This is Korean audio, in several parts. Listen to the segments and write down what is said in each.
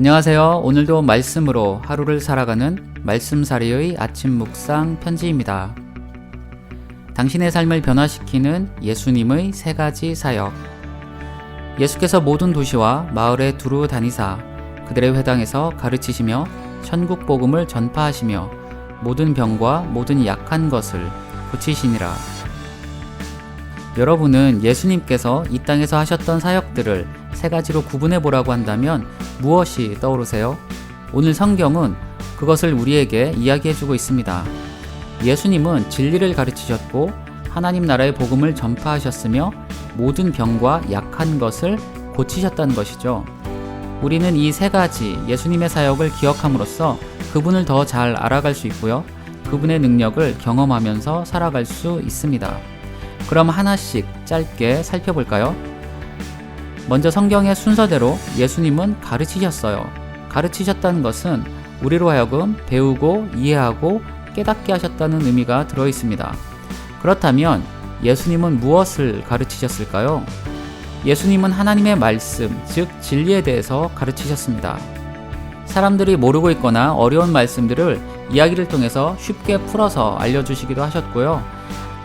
안녕하세요. 오늘도 말씀으로 하루를 살아가는 말씀살이의 아침 묵상 편지입니다. 당신의 삶을 변화시키는 예수님의 세 가지 사역. 예수께서 모든 도시와 마을에 두루 다니사 그들의 회당에서 가르치시며 천국 복음을 전파하시며 모든 병과 모든 약한 것을 고치시니라. 여러분은 예수님께서 이 땅에서 하셨던 사역들을 세 가지로 구분해 보라고 한다면 무엇이 떠오르세요? 오늘 성경은 그것을 우리에게 이야기해 주고 있습니다. 예수님은 진리를 가르치셨고 하나님 나라의 복음을 전파하셨으며 모든 병과 약한 것을 고치셨다는 것이죠. 우리는 이 세 가지 예수님의 사역을 기억함으로써 그분을 더 잘 알아갈 수 있고요. 그분의 능력을 경험하면서 살아갈 수 있습니다. 그럼 하나씩 짧게 살펴볼까요? 먼저 성경의 순서대로 예수님은 가르치셨어요. 가르치셨다는 것은 우리로 하여금 배우고 이해하고 깨닫게 하셨다는 의미가 들어 있습니다. 그렇다면 예수님은 무엇을 가르치셨을까요? 예수님은 하나님의 말씀, 즉 진리에 대해서 가르치셨습니다. 사람들이 모르고 있거나 어려운 말씀들을 이야기를 통해서 쉽게 풀어서 알려주시기도 하셨고요.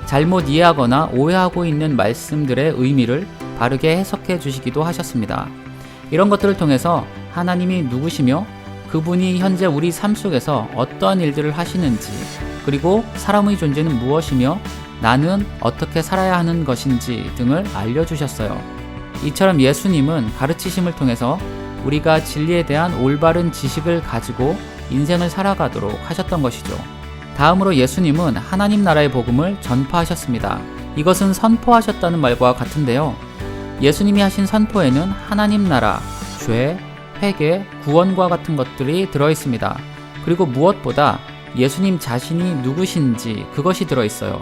잘못 이해하거나 오해하고 있는 말씀들의 의미를 바르게 해석해 주시기도 하셨습니다. 이런 것들을 통해서 하나님이 누구시며 그분이 현재 우리 삶 속에서 어떠한 일들을 하시는지 그리고 사람의 존재는 무엇이며 나는 어떻게 살아야 하는 것인지 등을 알려주셨어요. 이처럼 예수님은 가르치심을 통해서 우리가 진리에 대한 올바른 지식을 가지고 인생을 살아가도록 하셨던 것이죠. 다음으로 예수님은 하나님 나라의 복음을 전파하셨습니다. 이것은 선포하셨다는 말과 같은데요. 예수님이 하신 선포에는 하나님 나라, 죄, 회개, 구원과 같은 것들이 들어 있습니다. 그리고 무엇보다 예수님 자신이 누구신지 그것이 들어 있어요.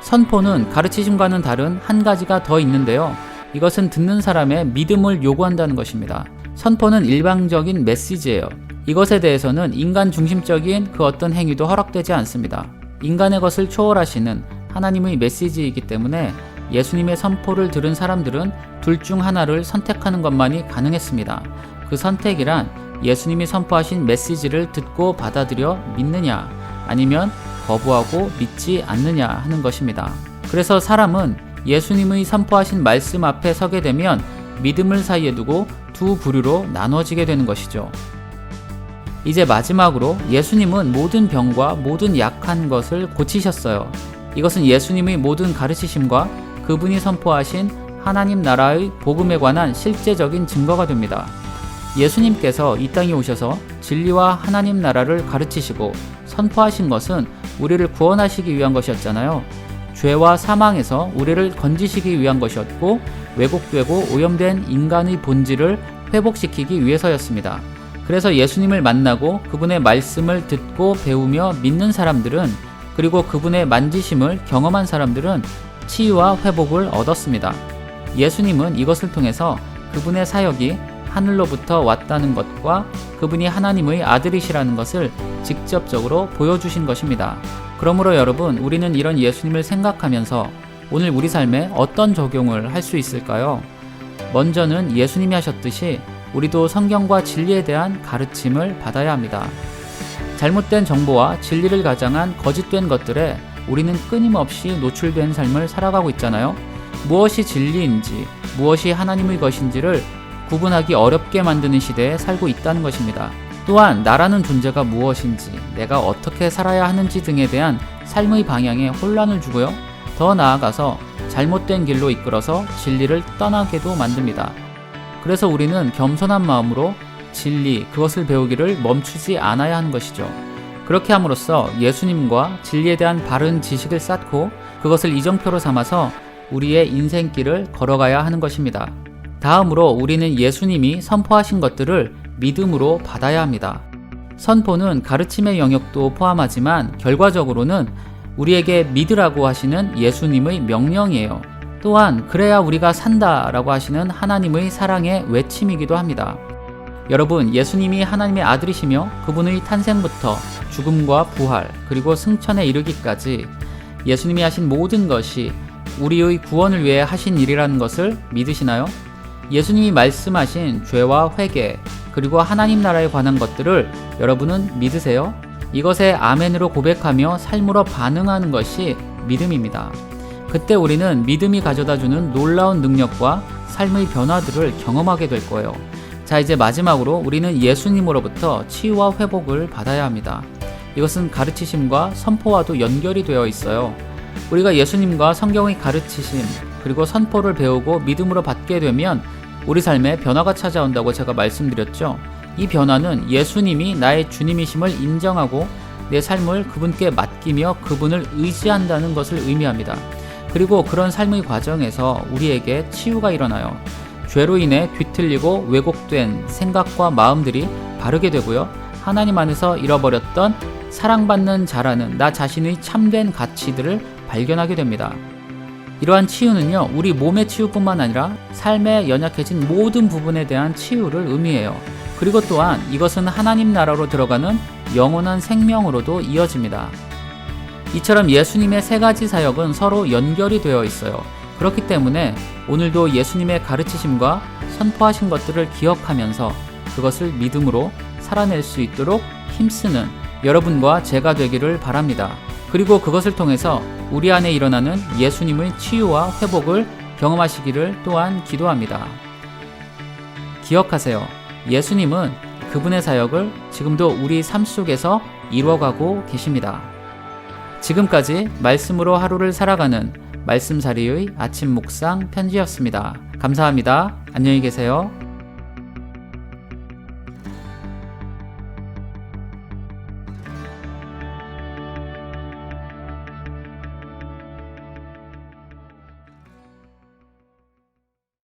선포는 가르치심과는 다른 한 가지가 더 있는데요. 이것은 듣는 사람의 믿음을 요구한다는 것입니다. 선포는 일방적인 메시지예요. 이것에 대해서는 인간 중심적인 그 어떤 행위도 허락되지 않습니다. 인간의 것을 초월하시는 하나님의 메시지이기 때문에 예수님의 선포를 들은 사람들은 둘 중 하나를 선택하는 것만이 가능했습니다. 그 선택이란 예수님이 선포하신 메시지를 듣고 받아들여 믿느냐 아니면 거부하고 믿지 않느냐 하는 것입니다. 그래서 사람은 예수님의 선포하신 말씀 앞에 서게 되면 믿음을 사이에 두고 두 부류로 나눠지게 되는 것이죠. 이제 마지막으로 예수님은 모든 병과 모든 약한 것을 고치셨어요. 이것은 예수님의 모든 가르치심과 그분이 선포하신 하나님 나라의 복음에 관한 실제적인 증거가 됩니다. 예수님께서 이 땅에 오셔서 진리와 하나님 나라를 가르치시고 선포하신 것은 우리를 구원하시기 위한 것이었잖아요. 죄와 사망에서 우리를 건지시기 위한 것이었고 왜곡되고 오염된 인간의 본질을 회복시키기 위해서였습니다. 그래서 예수님을 만나고 그분의 말씀을 듣고 배우며 믿는 사람들은 그리고 그분의 만지심을 경험한 사람들은 치유와 회복을 얻었습니다. 예수님은 이것을 통해서 그분의 사역이 하늘로부터 왔다는 것과 그분이 하나님의 아들이시라는 것을 직접적으로 보여주신 것입니다. 그러므로 여러분, 우리는 이런 예수님을 생각하면서 오늘 우리 삶에 어떤 적용을 할 수 있을까요? 먼저는 예수님이 하셨듯이 우리도 성경과 진리에 대한 가르침을 받아야 합니다. 잘못된 정보와 진리를 가장한 거짓된 것들에 우리는 끊임없이 노출된 삶을 살아가고 있잖아요. 무엇이 진리인지, 무엇이 하나님의 것인지를 구분하기 어렵게 만드는 시대에 살고 있다는 것입니다. 또한 나라는 존재가 무엇인지, 내가 어떻게 살아야 하는지 등에 대한 삶의 방향에 혼란을 주고요. 더 나아가서 잘못된 길로 이끌어서 진리를 떠나게도 만듭니다. 그래서 우리는 겸손한 마음으로 진리, 그것을 배우기를 멈추지 않아야 하는 것이죠. 그렇게 함으로써 예수님과 진리에 대한 바른 지식을 쌓고 그것을 이정표로 삼아서 우리의 인생길을 걸어가야 하는 것입니다. 다음으로 우리는 예수님이 선포하신 것들을 믿음으로 받아야 합니다. 선포는 가르침의 영역도 포함하지만 결과적으로는 우리에게 믿으라고 하시는 예수님의 명령이에요. 또한 그래야 우리가 산다라고 하시는 하나님의 사랑의 외침이기도 합니다. 여러분, 예수님이 하나님의 아들이시며 그분의 탄생부터 죽음과 부활, 그리고 승천에 이르기까지 예수님이 하신 모든 것이 우리의 구원을 위해 하신 일이라는 것을 믿으시나요? 예수님이 말씀하신 죄와 회개, 그리고 하나님 나라에 관한 것들을 여러분은 믿으세요? 이것에 아멘으로 고백하며 삶으로 반응하는 것이 믿음입니다. 그때 우리는 믿음이 가져다 주는 놀라운 능력과 삶의 변화들을 경험하게 될 거예요. 자, 이제 마지막으로 우리는 예수님으로부터 치유와 회복을 받아야 합니다. 이것은 가르치심과 선포와도 연결이 되어 있어요. 우리가 예수님과 성경의 가르치심, 그리고 선포를 배우고 믿음으로 받게 되면 우리 삶에 변화가 찾아온다고 제가 말씀드렸죠. 이 변화는 예수님이 나의 주님이심을 인정하고 내 삶을 그분께 맡기며 그분을 의지한다는 것을 의미합니다. 그리고 그런 삶의 과정에서 우리에게 치유가 일어나요. 죄로 인해 뒤틀리고 왜곡된 생각과 마음들이 바르게 되고요. 하나님 안에서 잃어버렸던 사랑받는 자라는 나 자신의 참된 가치들을 발견하게 됩니다. 이러한 치유는요, 우리 몸의 치유뿐만 아니라 삶에 연약해진 모든 부분에 대한 치유를 의미해요. 그리고 또한 이것은 하나님 나라로 들어가는 영원한 생명으로도 이어집니다. 이처럼 예수님의 세 가지 사역은 서로 연결이 되어 있어요. 그렇기 때문에 오늘도 예수님의 가르치심과 선포하신 것들을 기억하면서 그것을 믿음으로 살아낼 수 있도록 힘쓰는 여러분과 제가 되기를 바랍니다. 그리고 그것을 통해서 우리 안에 일어나는 예수님의 치유와 회복을 경험하시기를 또한 기도합니다. 기억하세요. 예수님은 그분의 사역을 지금도 우리 삶 속에서 이루어가고 계십니다. 지금까지 말씀으로 하루를 살아가는 말씀사리의 아침 묵상 편지였습니다. 감사합니다. 안녕히 계세요.